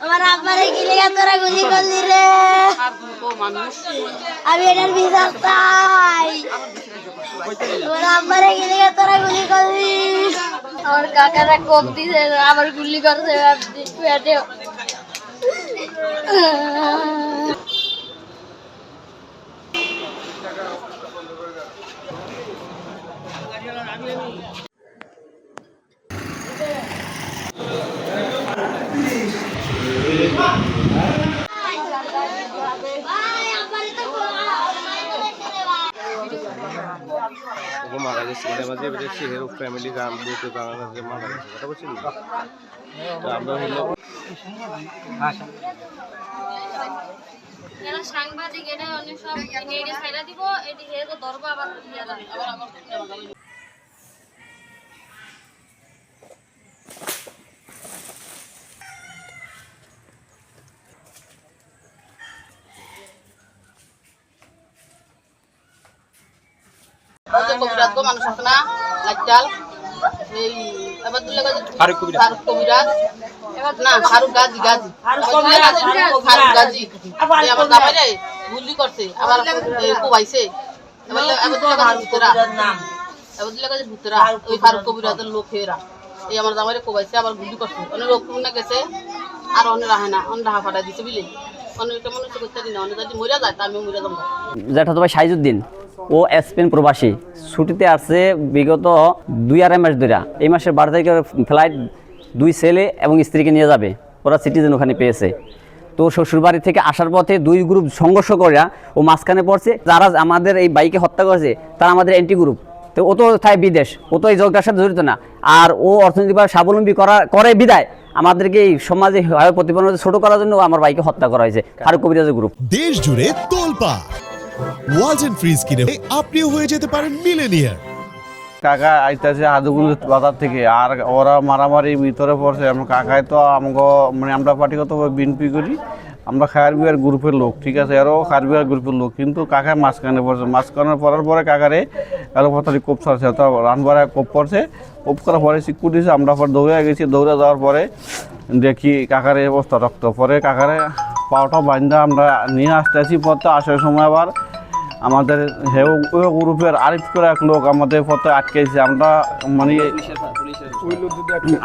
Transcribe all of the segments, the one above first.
আমার আব্বারে গিলে তোরা গুলি করলি রে আমি এটার বিচার চাই আমার আব্বারে গিলে তোরা গুলি করলি আমার কাকারা কোপ দিছে আবার গুলি করছে পেটে ও মারা গেছে মানে আমাদের দেখছি হেরো ফ্যামিলি গান বলতে বাংলাদেশে মারা গেছে কথা বলছেন তো আমরা হলো এরা সাংবাদিক এটা অনেক সব নেড়ে ছাইরা দিব এটি হেরে ধরবো আবার কবিরাজ গো মানুষ আছে না? লাইটাল এই এবার দুলে গাজি ফারুক কবিরাজ। ফারুক কবিরাজ। না ফারুক গাজী গাজী। ফারুক গাজী এই আমার জামাইরে করছে। আবার কোবাইছে এবার এবার দুলে গাজী ভিতরা। এবার দুলে গাজী ভিতরা। ওই ফারুক কবিরাজের লোক এরা এই আমার জামাইরে কোবাইছে আবার গুলি করছে। অনেক লোক না গেছে আর অনেক রাহে না। অনেক রাহা ফাটা দিছে বুঝলি? অনেক কেমন হচ্ছে করতে না অনেক যদি মরিয়া যায় তা আমিও মরিয়া যাব। জ্যাঠাতো ভাই সাইজুদ্দিন। ও স্পেন প্রবাসী। ছুটিতে আসছে বিগত দুই আড়াই মাস ধরে। এই মাসের বারো তারিখের ফ্লাইট দুই ছেলে এবং স্ত্রীকে নিয়ে যাবে। ওরা সিটিজেন ওখানে পেয়েছে। তো শ্বশুরবাড়ি থেকে আসার পথে দুই গ্রুপ সংঘর্ষ করে ও মাঝখানে পড়ছে। যারা আমাদের এই বাইকে হত্যা করেছে তারা আমাদের অ্যান্টি গ্রুপ তো ও তো থাই বিদেশ ও তো এই জগটার সাথে জড়িত না। আর ও অর্থনৈতিকভাবে স্বাবলম্বী করা করে বিদায়। আমাদেরকে এই সমাজে হয় প্রতিপন্ন ছোট করার জন্য আমার বাইকে হত্যা করা হয়েছে। ফারুক কবিরাজের গ্রুপ দেশ জুড়ে তোলপা ওয়াজ এন্ড ফ্রিজ কিনে আপনিও হয়ে যেতে পারেন মিলেনিয়ার। কাকা আইতেছে হাদুগুল বাজার থেকে, আর ওরা মারামারি ভিতরে পড়ছে। আমার কাকায় তো আমাকে মানে আমরা পার্টিগত বিনপি করি। আমরা খায়ার বিহার গ্রুপের লোক, ঠিক আছে? এরও খায়ার বিহার গ্রুপের লোক, কিন্তু কাকায় মাঝখানে পড়ছে। মাঝখানে পড়ার পরে কাকারে এলো পথারি কোপ ছাড়ছে তো রানবারে কোপ পড়ছে। কোপ করার পরে শিক্ষু দিয়েছে আমরা পর দৌড়ে গেছি। দৌড়ে যাওয়ার পরে দেখি কাকারে অবস্থা রক্ত। পরে কাকারে পাওটা বান্ধা আমরা নিয়ে আসতে আসি পথে আসার সময় আবার আমাদের হেউ গ্রুপের আরিফ করে এক লোক আমাদের পথে আটকেছে। আমরা মানে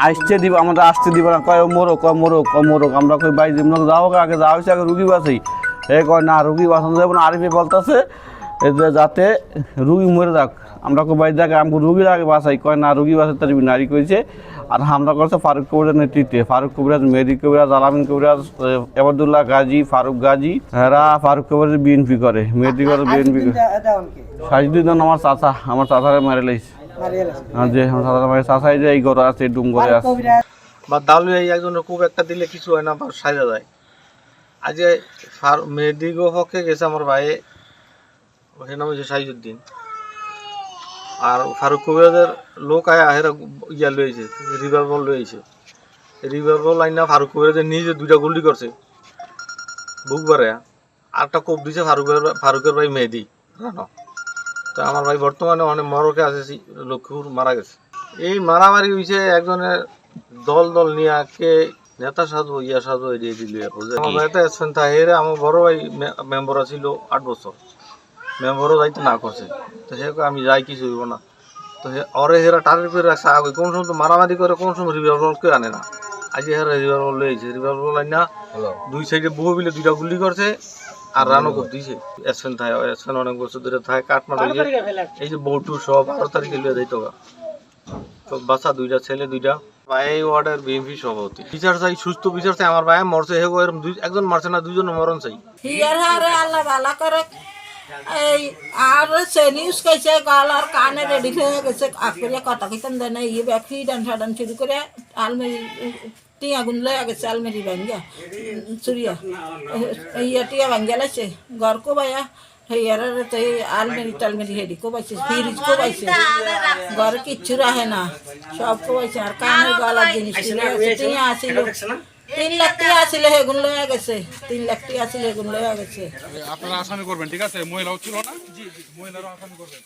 আসতে দিব, আমাদের আসতে দিব না। কয় মোরো কয় মোরো কয় মোরো আমরা কই, ভাই যেমন যাও আগে যাওয়া হয়েছে আগে রুগী বাসি এ কয়, না, রুগী বাসন যাব না, আরিফে বলতেছে যে যাতে রুগী মরে যাক। আমরা ভাই দেখে আমাকে রুগীর আগে বাঁচাই কয় না রুগী বাঁচাতে নারী কইছে। আর হামলা করছে ফারুক কবিরাজ নেতৃত্বে। ফারুক কবিরাজ মেহেদি কবিরাজ আলামিন কবিরাজ এবাদুল্লাহ গাজী ফারুক গাজী এরা ফারুক কবিরাজ বিএনপি করে। মেহেদি করে বিএনপি করে। সাজিদুদ্দিন আমার চাচা আমার চাচারে মারে লাইছে। যে আমার চাচারে মেরে চাচাই যে এই ঘরে আছে ডুম করে আছে। বা দালু এই একজনের খুব একটা দিলে কিছু হয় না সাজা যায়। আজ মেদিগো হকে গেছে আমার ভাই সে নাম হচ্ছে সাইজুদ্দিন। আর ফারুক কবিরাজের লোক আয় আহেরা ইয়া লইছে, রিভার বল লইছে। রিভার বল আইনা ফারুক কবিরাজের নিজে দুইটা গুলি করছে বুকবারে একটা কোপ দিছে ফারুকের ফারুকের ভাই মেহেদি, জানো? তো আমার ভাই বর্তমানে অনেক মরকে আছে লক্ষ্মীপুর মারা গেছে। এই মারামারি হয়েছে একজনের দল দল নিয়ে কে নেতা সাজবো, ইয়া সাজবো এড়িয়ে দিল আমার ভাই তো আমার বড় ভাই মেম্বার ছিল আট বছর। মেম্বারও যাইতে না করছে। তো সে আমি যাই কিছু হইব না। তো হে অরে হেরা টার্গেট করে রাখছে আগে কোন সময় তো মারামারি করে কোন সময় রিভলভার কেউ আনে না। আজ হেরা রিভলভার লইছে রিভলভার লাইন না দুই সাইডে বহু বিলে দুইটা গুলি করছে আর রানও খুব দিছে এসছেন থাকে এসছেন অনেক বছর ধরে থাকে কাঠমান্ডু এই যে বউটু সব বারো তারিখে লিয়ে যাইতো গা। তো বাচ্চা দুইটা ছেলে দুইটা। ভাই ওয়ার্ডের বিএনপি সভাপতি। বিচার চাই সুস্থ বিচার চাই আমার ভাই মরছে হেগো এরকম দুই একজন মারছে না দুইজন মরণ চাই। হিয়ার হারে আল্লাহ ভালো করে এই আর সে নিউজ কইছে গলার কানে রেডি হয়ে গেছে আকরিয়া কথা কইতাম দেন ইয়ে ব্যাকি ডান সাডান শুরু করে আলমারি টিয়া গুন লয়ে গেছে আলমারি ভাঙ্গা চুরিয়া ইয়া টিয়া ভাঙ্গা লাইছে ঘর কো ভাইয়া হেয়ার তো আলমারি টালমারি হেডি কো পাইছে ফ্রিজ কো পাইছে ঘরে কিচ্ছু রাহে না সব কো পাইছে আর কানের গলার জিনিস টিয়া আসিল তিন লাখ টাকা আসলে হেগুন লয়া গেছে। তিন লাখ টাকা আসলে হেগুন লয়া গেছে। আপনারা আসামি করবেন ঠিক আছে? মহিলাও ছিল না? জি জি মহিলারও আসামি করবেন।